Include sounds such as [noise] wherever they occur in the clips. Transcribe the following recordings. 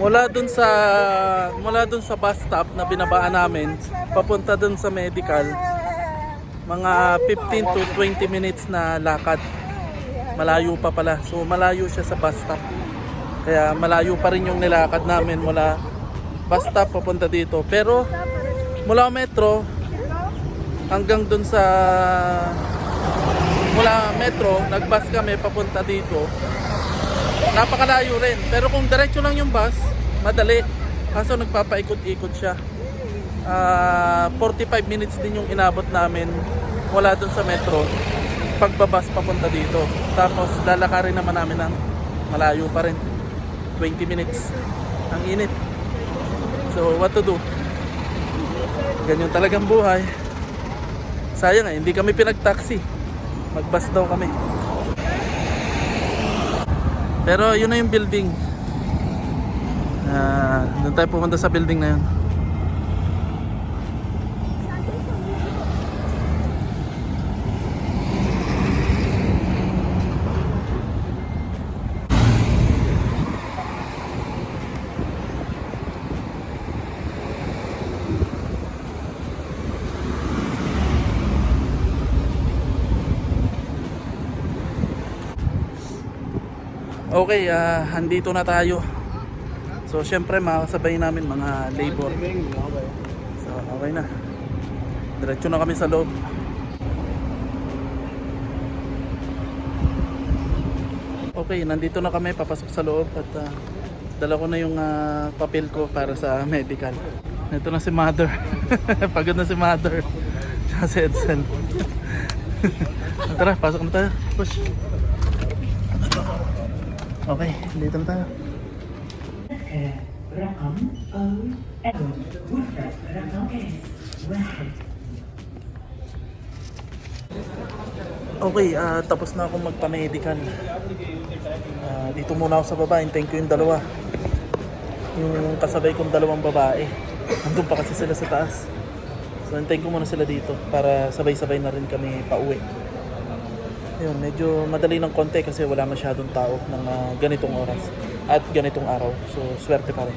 Mula dun sa mula dun sa bus stop na binabaan namin papunta dun sa medical mga 15 to 20 minutes na lakad. Malayo pa pala. So malayo siya sa bus stop. Kaya malayo pa rin yung nilakad namin mula bus stop papunta dito. Pero mula metro hanggang dun sa mula metro, nagbus kami papunta dito. Napakalayo rin. Pero kung diretso lang yung bus, madali. Kaso nagpapaikot-ikot siya. Ah, 45 minutes din yung inabot namin wala dun sa metro pagbabas papunta dito. Tapos lalakarin naman namin ng malayo pa rin. 20 minutes. Ang init. So what to do? Ganyan talagang buhay. Sayang eh, hindi kami pinag-taxi. Mag-bus daw kami. Pero yun na yung building. Ah, doon tayo pumunta sa building na yun. Okay, ah, andito na tayo. So, syempre, makakasabay namin mga labor. So, okay na. Diretso na kami sa loob. Okay, nandito na kami, papasok sa loob at ah, dala ko na yung ah, papel ko para sa medical. Ito na si mother. [laughs] Pagod na si mother. [laughs] Tsaka si Edsel. [laughs] Tara, pasok na tayo. Push. Okay, dito na tayo. Rakam O L Rakam S Okay, uh, tapos na akong magpa-medical. Uh, dito muna ako sa baba. Hintayin ko yung dalawa. Yung kasabay kong dalawang babae. Nandun pa kasi sila sa taas. So, hintayin ko muna sila dito para sabay-sabay na rin kami pauwi. Ayun, medyo madali ng konti kasi wala masyadong tao ng ah, ganitong oras at ganitong araw. So swerte pa rin.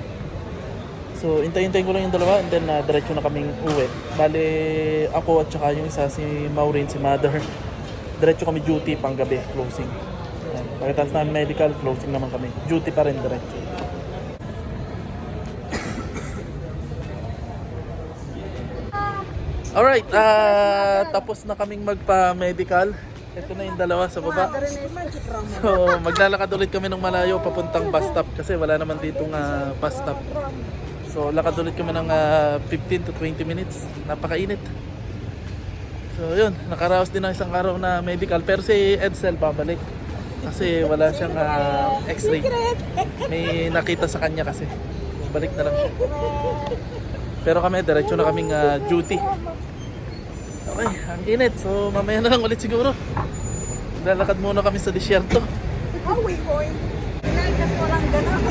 So, intay-intayin ko lang yung dalawa and then uh, diretso na kaming uwi. Bale, ako at saka yung isa, si Maureen, si Mother, diretso kami duty pang gabi, closing. Ayan. Pagkatapos namin medical, closing naman kami. Duty pa rin diretso. Alright, ah tapos na kaming magpa-medical. Ito na yung dalawa sa baba. So, maglalakad ulit kami ng malayo papuntang bus stop kasi wala naman ditong ah, bus stop. So, lakad ulit kami ng ah, 15 to 20 minutes. Napakainit. So, yun. Nakaraos din ng isang araw na medical. Pero si Edsel babalik. Kasi wala siyang ah, x-ray. May nakita sa kanya kasi. Balik na lang siya. Pero kami, diretso na kaming ah, duty. Okay, ang init. So, mamaya na lang ulit siguro. Lalakad muna kami sa disyerto. Awi ko eh. Pinaikat ko lang gano'n.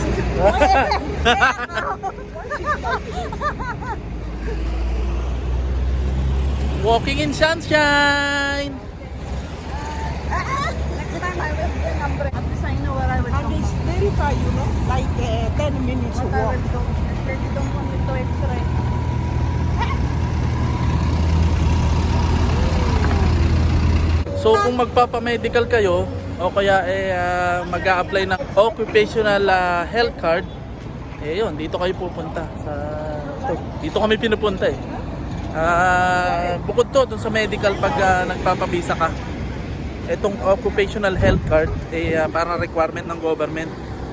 [laughs] Walking in sunshine! Kung magpapamedical kayo o kaya eh ah, mag-a-apply ng occupational ah, health card, eh yun, dito kayo pupunta sa ito. Dito kami pinupunta eh. Ah, bukod to dun sa medical pag ah, nagpapabisa ka. Itong occupational health card eh ah, para requirement ng government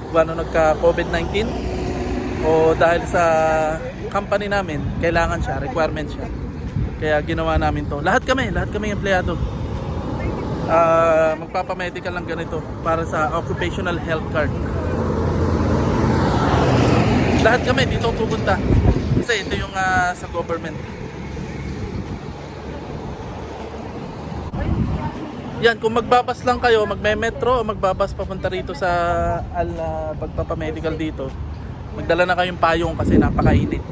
kung ano nagka COVID-19 o dahil sa company namin, kailangan siya, requirement siya. Kaya ginawa namin to. Lahat kami, lahat kami empleyado ah magpapamedical lang ganito para sa occupational health card. Lahat kami dito pupunta. Kasi ito yung ah, sa government. Yan, kung magbabas lang kayo, magme-metro o magbabas papunta rito sa al ah, pagpapamedical dito, magdala na kayong payong kasi napakainit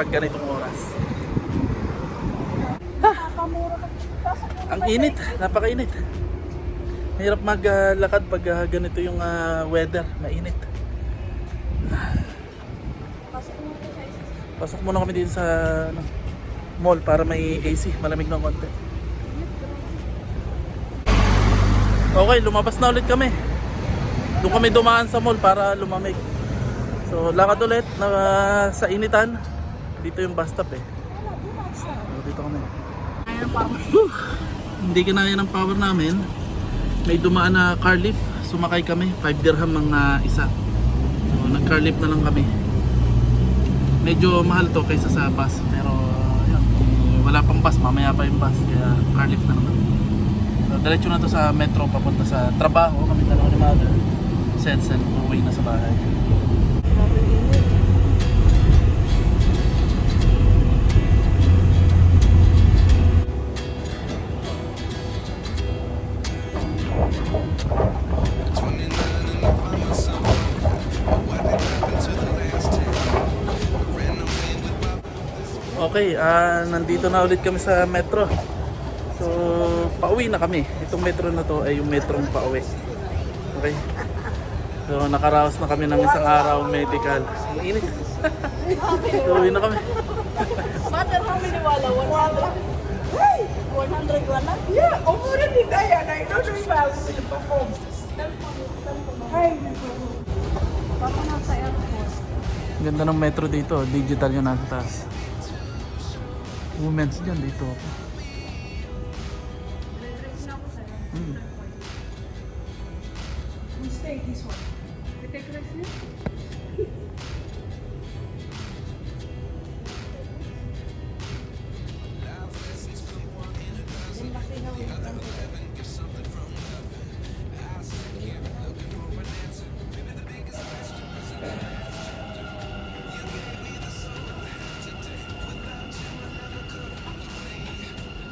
pag ganitong oras. Ang init, napakainit. Mahirap maglakad pag ah, ganito yung ah, weather, mainit. Pasok muna kami dito sa ano, mall para may AC, malamig ng konti. Okay, lumabas na ulit kami. Doon kami dumaan sa mall para lumamig. So, lakad ulit na sa initan. Dito yung bus stop eh. So, dito kami. Whew! Hindi kinaya ng power namin. May dumaan na car lift. Sumakay kami. 5 dirham ang ah, isa. So, nag-car lift na lang kami. Medyo mahal to kaysa sa bus. Pero, yun. Wala pang bus. Mamaya pa yung bus. Kaya car lift na lang kami. So, diretso na to sa metro papunta sa trabaho. Kami dalawa ni mother. Sensen, uwi na sa bahay. Okay, ah nandito na ulit kami sa metro. So, pauwi na kami. Itong metro na to ay yung metrong pauwi. Okay. So, nakaraos na kami ng isang araw medical. Ang init. [laughs] so, uwi na kami. Mother, how many wala? 100? 100 wala? Yeah, umura din kaya na ito sa iba. Ang Ganda ng metro dito. Digital yung nasa taas. Women's dyan dito. Hmm. Take rest niya?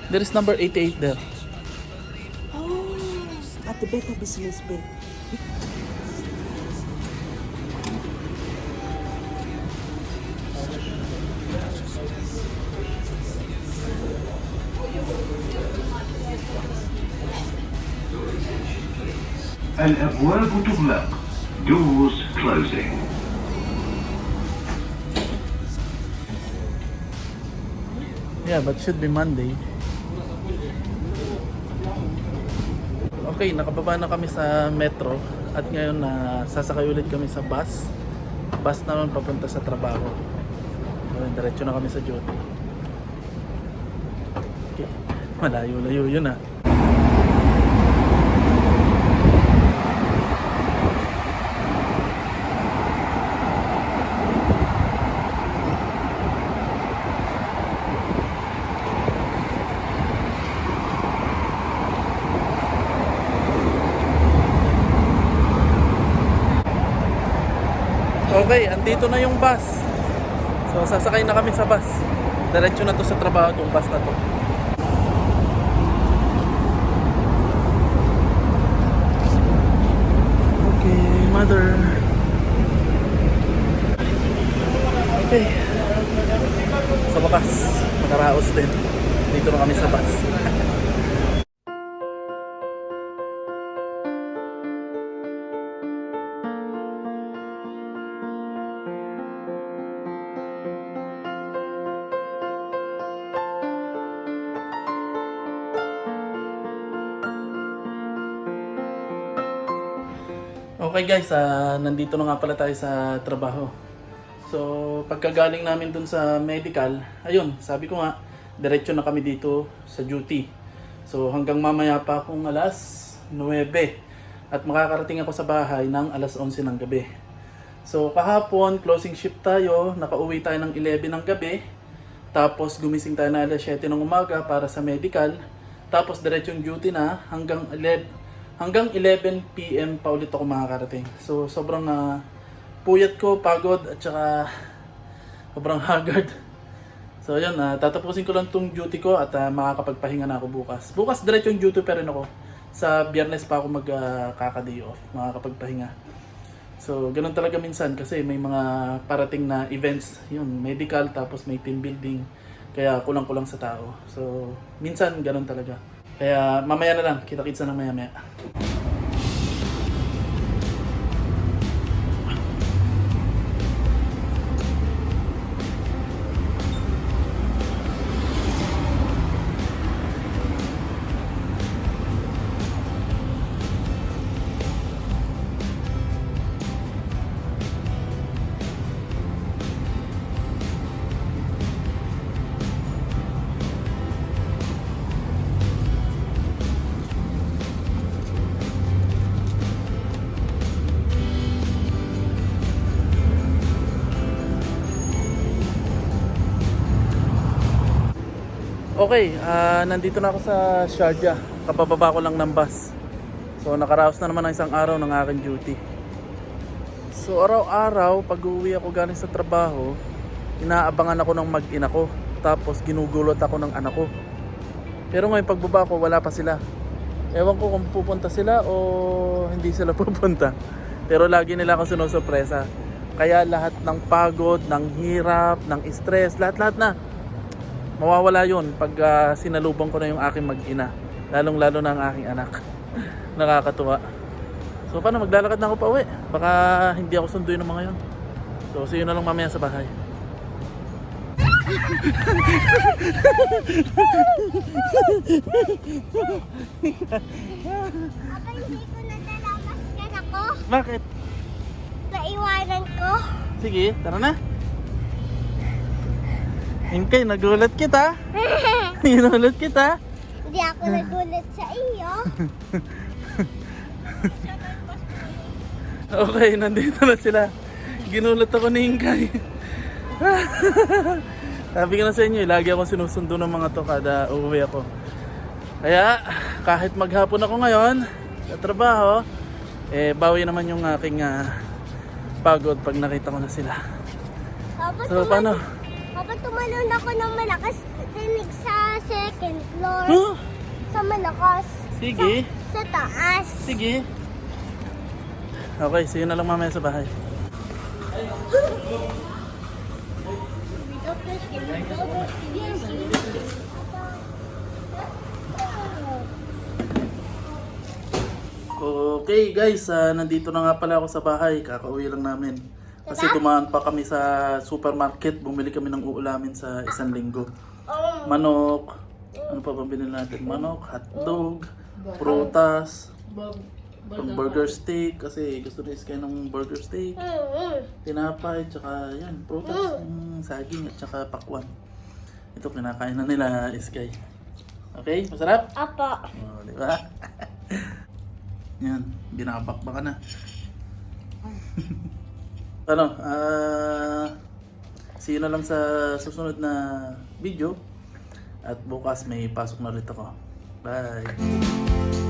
There is number 88 there. oh, at the better business bay. الأبواب تغلق. Doors closing. Yeah, but should be Monday. Okay, nakababa na kami sa metro at ngayon na sasakay ulit kami sa bus. Bus naman papunta sa trabaho. So, diretso na kami sa duty. Okay, malayo-layo yun ah. Okay, andito na yung bus. So, sasakay na kami sa bus. Diretso na to sa trabaho tong bus na to. Okay, mother. Okay. Sa wakas, makaraos din. Dito na kami sa bus. Okay guys, ah, nandito na nga pala tayo sa trabaho. So, pagkagaling namin dun sa medical, ayun, sabi ko nga, diretso na kami dito sa duty. So, hanggang mamaya pa akong alas 9 at makakarating ako sa bahay ng alas 11 ng gabi. So, kahapon, closing shift tayo, nakauwi tayo ng 11 ng gabi, tapos gumising tayo na alas 7 ng umaga para sa medical, tapos diretsong duty na hanggang 11 hanggang 11 PM pa ulit ako makakarating. So sobrang ah, puyat ko, pagod at saka sobrang [laughs] haggard. So yun, ah, tatapusin ko lang tong duty ko at ah, makakapagpahinga na ako bukas. Bukas diretso yung duty pa rin ako. Sa biyernes pa ako magkaka-day off, makakapagpahinga. So ganun talaga minsan kasi may mga parating na events, yun, medical tapos may team building. Kaya kulang-kulang sa tao. So minsan ganun talaga. Kaya mamaya na lang, kita-kits na lang maya-maya. Okay, ah, nandito na ako sa Sharjah. Kapababa ko lang ng bus. So nakaraos na naman ang isang araw ng aking duty. So araw-araw, pag uwi ako galing sa trabaho, inaabangan ako ng mag-ina ko. Tapos ginugulot ako ng anak ko. Pero ngayon pagbaba ko, wala pa sila. Ewan ko kung pupunta sila o hindi sila [laughs] pupunta. Pero lagi nila ako sinusurpresa. Kaya lahat ng pagod, ng hirap, ng stress, lahat-lahat na. Mawawala yon pag ah, sinalubong ko na yung aking mag-ina. Lalong-lalo na ang aking anak. [laughs] Nakakatuwa. So paano maglalakad na ako pa uwi? Baka hindi ako sunduin ng mga yon. So see you na lang mamaya sa bahay. Hindi ko nadalamas ka na ko. Bakit? Naiwanan ko. Sige, tara na. Hinkay, nagulat kita. [laughs] Nagulat kita. Hindi ako nagulat sa iyo. [laughs] Okay, nandito na sila. Ginulat ako ni Hinkay. [laughs] Sabi ko na sa inyo, lagi ako sinusundo ng mga to kada uuwi ako. Kaya, kahit maghapon ako ngayon sa trabaho, eh, bawi naman yung aking ah, pagod pag nakita ko na sila. So, paano? Papa, tumalon ako ng malakas. Dinig sa second floor. Huh? Sa malakas. Sige, Sa taas. sige. Okay, you na lang mamaya sa bahay. Okay guys, ah, nandito na nga pala ako sa bahay. Kakauwi lang namin. Kasi dumaan pa kami sa supermarket. Bumili kami ng uulamin sa isang linggo. Manok. Ano pa bang binili natin? Manok, hotdog, prutas, pang burger steak. Kasi gusto ni Sky ng burger steak. Tinapay, tsaka yan, prutas, yung saging at tsaka pakwan. Ito kinakain na nila Sky. Okay, masarap? Apo. Oh, di ba? [laughs] Yan, binabakbaka na. [laughs] ano, ah... see you na lang sa susunod na video. At bukas may pasok na ulit ako. Bye!